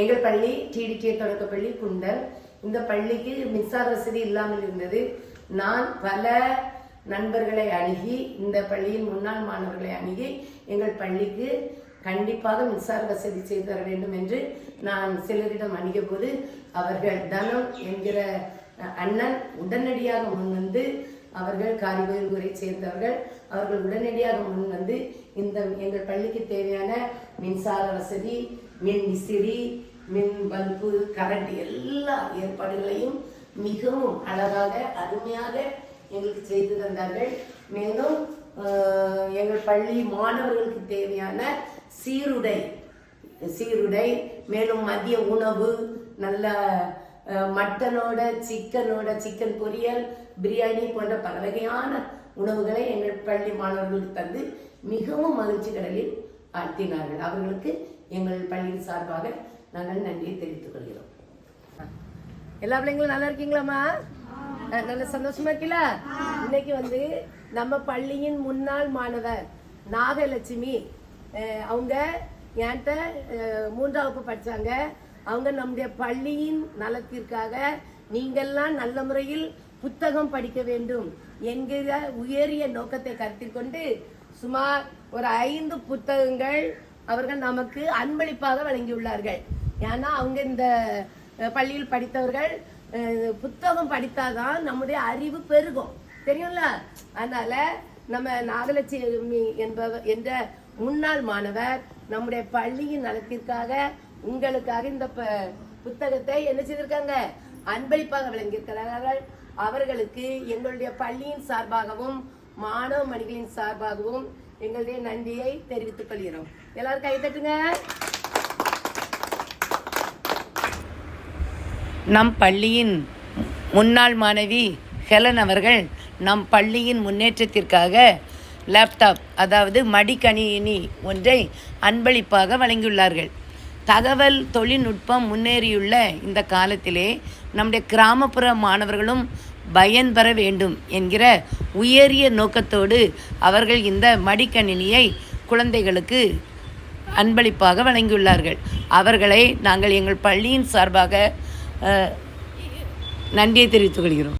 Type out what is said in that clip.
எங்கள் பள்ளி டிடிகே தொடக்கப்பள்ளி குண்டல். இந்த பள்ளிக்கு மின்சார வசதி இல்லாமல் இருந்தது. நான் பல நண்பர்களை அணுகி இந்த பள்ளியின் முன்னாள் மாணவர்களை அணுகி எங்கள் பள்ளிக்கு கண்டிப்பாக மின்சார வசதி செய்து தர வேண்டும் என்று நான் சிலரிடம் அணுகிய போது அவர்கள் தனம் என்கிற அண்ணன் உடனடியாக முன்வந்து அவர்கள் காரிபுரை சேர்ந்தவர்கள். அவர்கள் உடனடியாக முன் வந்து இந்த எங்கள் பள்ளிக்கு தேவையான மின்சார வசதி மின் விசிறி மின் பல்பு கரண்ட் எல்லா ஏற்பாடுகளையும் மிகவும் அழகாக அருமையாக எங்களுக்கு செய்து தந்தார்கள். மேலும் எங்கள் பள்ளி மாணவர்களுக்கு தேவையான சீருடை சீருடை மேலும் மதிய உணவு நல்ல மட்டனோட சிக்கனோட சிக்கன் பொரியல் பிரியாணி போன்ற பல வகையான உணவுகளை எங்கள் பள்ளி மாணவர்களுக்கு தந்து மிகவும் மகிழ்ச்சி கடலில் ஆழ்த்தினார்கள். அவர்களுக்கு எங்கள் பள்ளியின் சார்பாக நாங்கள் நன்றியை தெரிவித்துக் கொள்கிறோம். எல்லா பிள்ளைங்களும் நல்லா இருக்கீங்களாம்மா? நல்ல சந்தோஷமா இருக்கீங்களா? இன்னைக்கு வந்து நம்ம பள்ளியின் முன்னாள் மாணவர் நாகலட்சுமி அவங்க என்கிட்ட மூன்றாம் வகுப்பு படிச்சாங்க. அவங்க நம்முடைய பள்ளியின் நலத்திற்காக நீங்கள்லாம் நல்ல முறையில் புத்தகம் படிக்க வேண்டும் என்கிற உயரிய நோக்கத்தை கருத்தில் கொண்டு சுமார் ஒரு ஐந்து புத்தகங்கள் அவர்கள் நமக்கு அன்பளிப்பாக வழங்கியுள்ளார்கள். ஏன்னா அவங்க இந்த பள்ளியில் படித்தவர்கள் புத்தகம் படித்தாதான் நம்முடைய அறிவு பெருகும். தெரியும்ல? அதனால நம்ம நாகலட்சுமி என்பவர் என்ற முன்னாள் மாணவர் நம்முடைய பள்ளியின் நலத்திற்காக உங்களுக்காக இந்த புத்தகத்தை என்ன செய்திருக்காங்க? அன்பளிப்பாக விளங்கியிருக்கிறார்கள். அவர்களுக்கு எங்களுடைய பள்ளியின் சார்பாகவும் மாணவ மணிகளின் சார்பாகவும் எங்களுடைய நன்றியை தெரிவித்துக் கொள்கிறோம். எல்லாரும் கை தட்டுங்க. நம் பள்ளியின் முன்னாள் மாணவி ஹெலன் அவர்கள் நம் பள்ளியின் முன்னேற்றத்திற்காக லேப்டாப் அதாவது மடிக்கணினி ஒன்றை அன்பளிப்பாக வழங்கியுள்ளார்கள். தகவல் தொழில்நுட்பம் முன்னேறியுள்ள இந்த காலத்திலே நம்முடைய கிராமப்புற மாணவர்களும் பயன்பெற வேண்டும் என்கிற உயரிய நோக்கத்தோடு அவர்கள் இந்த மடிக்கணினியை குழந்தைகளுக்கு அன்பளிப்பாக வழங்கியுள்ளார்கள். அவர்களை நாங்கள் எங்கள் பள்ளியின் சார்பாக நன்றியை தெரிவித்துக் கொள்கிறோம்.